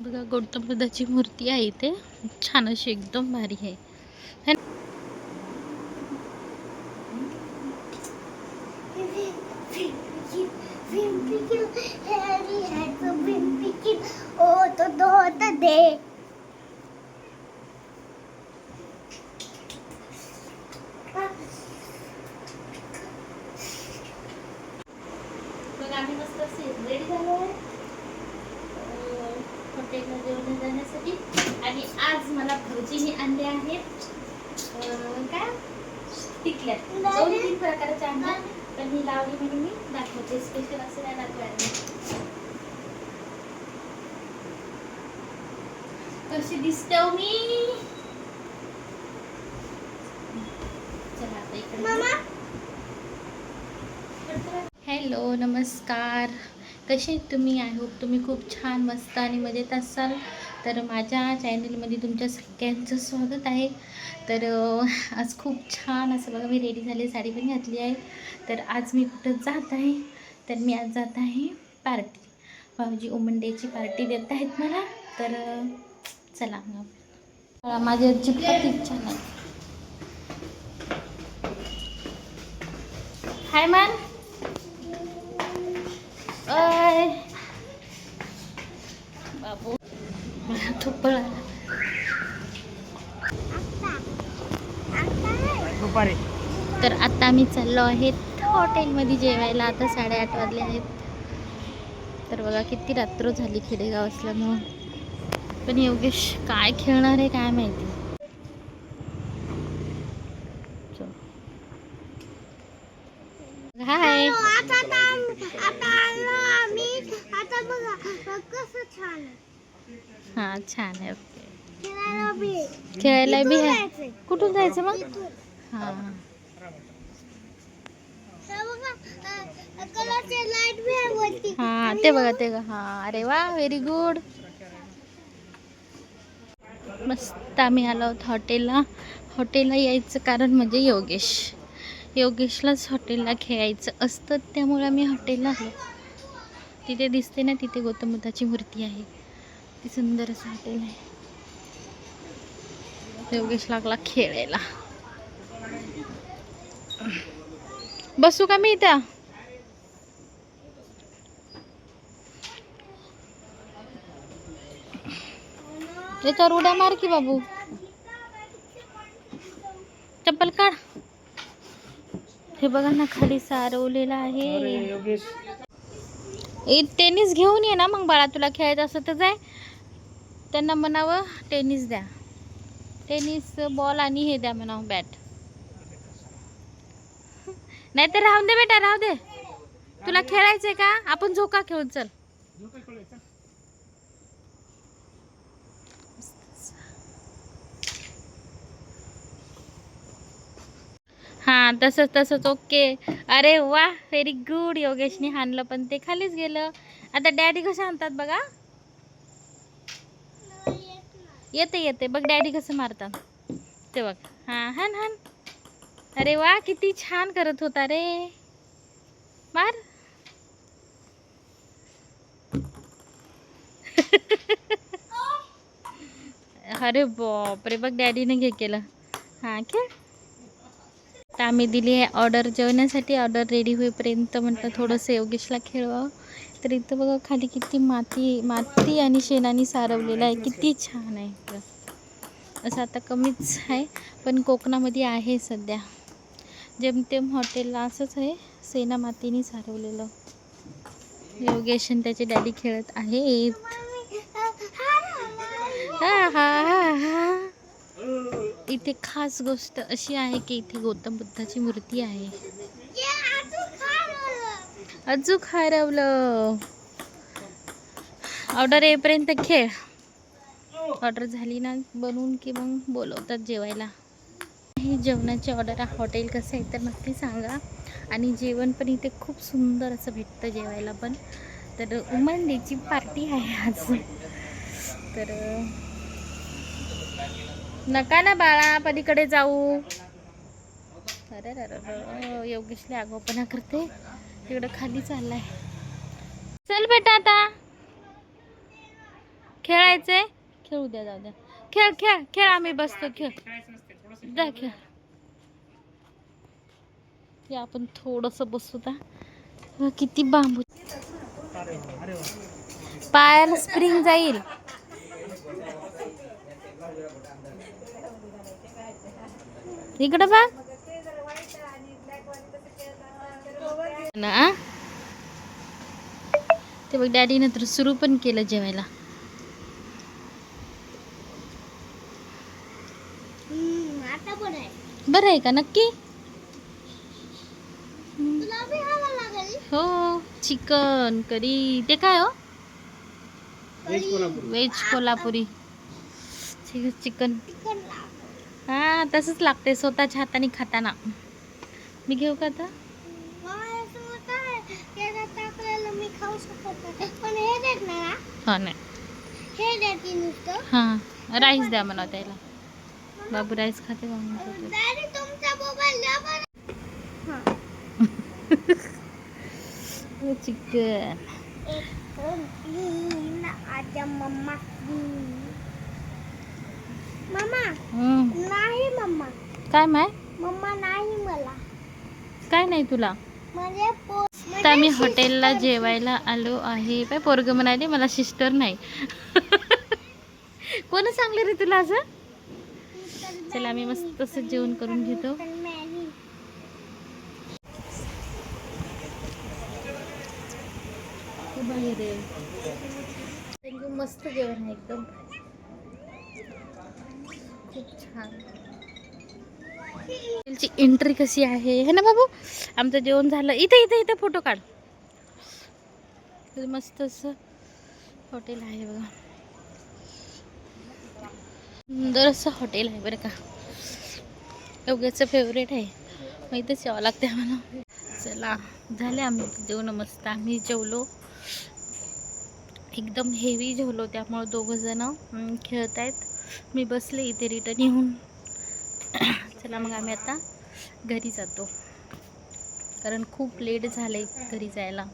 बघा गौतम बुद्धाची मूर्ती आहे इथे छान अशी एकदम भारी आहे है ना? दे आम्ही मस्त रेडी झालो आहे अं, जेवण जाण्यासाठी आणि आज मला भाऊजीने आणले आहेत. काय? टिकल्या. दोन तीन प्रकारच्या आणल्या पण ही लावली म्हणून मी दाखवते. स्पेशल असं नाही दाखवायला कशी दिसते हो मी? चला आता इकडे हॅलो नमस्कार. कसे तुम्ही? आय होप तुम्ही खूप छान मस्त आणि मजेत असाल. तर माझ्या चॅनलमध्ये तुमच्या सगळ्यांचं स्वागत आहे. तर आज खूप छान असं बघा मी रेडी झाले साडी पण घातली आहे. तर आज मी कुठं जात आहे? तर मी आज जात आहे पार्टी. भाऊजी वुमन डेची पार्टी देत आहेत मला. तर चला मग. माझी अजिबात इच्छा नाही हाय मान अय बाबू दुपारी. तर आता आम्ही चाललो आहेत हॉटेलमध्ये जेवायला. आता साडेआठ वाजले आहेत. तर बघा किती रात्र झाली खेडेगाव असल्यामुळं. पण योगेश काय खेळणार आहे काय माहिती. चल. हाय हा छान आहे. ओके खेळायला बी आहे. कुठून जायचं मग? हा. हा ते बघा ते बघा. हा अरे वा व्हेरी गुड मस्त आम्ही आलो आहोत हॉटेलला. हॉटेलला यायचं कारण म्हणजे योगेश. योगेशलाच हॉटेलला खेळायचं असतं त्यामुळे आम्ही हॉटेलला आलो. तिथे दिसते ना तिथे गौतम बुद्धाची मूर्ती आहे. ती सुंदर असं हॉटेल आहे. योगेश लागला खेळायला. बसू का मी इथं? याच्यावर उड्या मार की बाबू. चप्पल काढ. हे बघा ना खाली सारवलेलं आहे. टेनिस घेऊन ये ना मग बाळा तुला खेळायचं असं तर जाय. त्यांना म्हणावं टेनिस द्या. टेनिस बॉल आणि हे द्या म्हणावं बॅट. नाही तर राहून दे बेटा राहू दे. तुला खेळायचंय का? आपण झोका खेळून चल. हां तसंच तसंच. ओके. अरे वा व्हेरी गुड योगेशने हाणलं पण ते खालीच गेलं. आता डॅडी कसं आणतात बघा. येते येते. बघ, डॅडी कसं मारतात. ते बघ. हाँ, हान हान. अरे वा, किती छान करत होता रे. मार. अरे बापरे, बघ, डॅडीने घे केलं. हाँ, खेळ. तर आम्ही दिली आहे ऑर्डर. जेवण्यासाठी ऑर्डर रेडी होईपर्यंत म्हटलं थोडंसं योगेशला खेळवावं. तर इथं बघा खाली किती माती माती आणि शेणाने सारवलेलं आहे. किती छान आहे इथं. असं आता कमीच आहे पण कोकणामध्ये आहे सध्या. जेमतेम हॉटेलला असंच आहे सेना मातीने सारवलेलं. योगेश आणि त्याचे डॅडी खेळत आहेत. हा हा हा हा. इथे खास गोष्ट अशी आहे की इथे गौतम बुद्धाची मूर्ती आहे. अजूक हरवलं. ऑर्डर येईपर्यंत खेळ. ऑर्डर झाली ना बनवून की मग बोलवतात जेवायला. ही जेवणाची ऑर्डर हॉटेल कसं आहे तर नक्की सांगा. आणि जेवण पण इथे खूप सुंदर असं भेटतं जेवायला पण. तर उमन डेची पार्टी आहे आज तर नका ना बाळा पलीकडे जाऊ. अरे अरे अरे योगेशले आगोपणा करते तिकडं खाली चाललाय. चल बेटा आता. खेळायचंय? खेळू द्या जाऊ द्या. खेळ खेळ खेळ आम्ही बसतो खेळ. जा खेळ. आपण थोडस बसू दा किती बांबू. पायाला स्प्रिंग जाईल. इकडं बघ. ना ते बघ डॅडीने तर सुरू पण केलं जेवायला. बरं आहे का नक्की? हो चिकन करी ते काय हो? व्हेज कोल्हापुरी. चिकन. हा तसंच लागते स्वतःच्या हाताने खाताना. मी घेऊ का आता? पण हे देत नाही ना हा नाही हे देते नुसतं हां राईस द्या म्हणा त्याला बाबू राईस खाते का म्हणतो तो. डॅडी तुमचा मोबाईल द्या बरं हो, चिकन एक दोन तीन आजा मम्मा मम्मा हम्म. नाही मम्मा काय माय मम्मा नाही मला काय नाही तुला म्हणजे पो- तर आम्ही हॉटेलला जेवायला आलो आहे. काय पोरग म्हणाले मला सिस्टर नाही. कोण सांगले रे तुला असं? चला आम्ही मस्त असं जेवण करून घेतो. बाहेर मस्त जेवण आहे एकदम. खूप छान. हॉटेलची एंट्री कशी आहे? हे ना बाबू? आमचं जेवण झालं. इथे इथे इथे फोटो काढ. मस्त असं हॉटेल आहे बघा. सुंदर असं हॉटेल आहे बरं का. योग्याचं फेवरेट आहे. मग इथेच यावं लागते आम्हाला. चला झाले आम्ही जेवण मस्त. आम्ही जेवलो. एकदम हेवी जेवलो. त्यामुळं दोघं जण खेळत आहेत मी बसले इथे रिटर्न येऊन. चला मग आम्ही आता घरी जातो. कारण खूप लेट झालं आहे घरी जायला.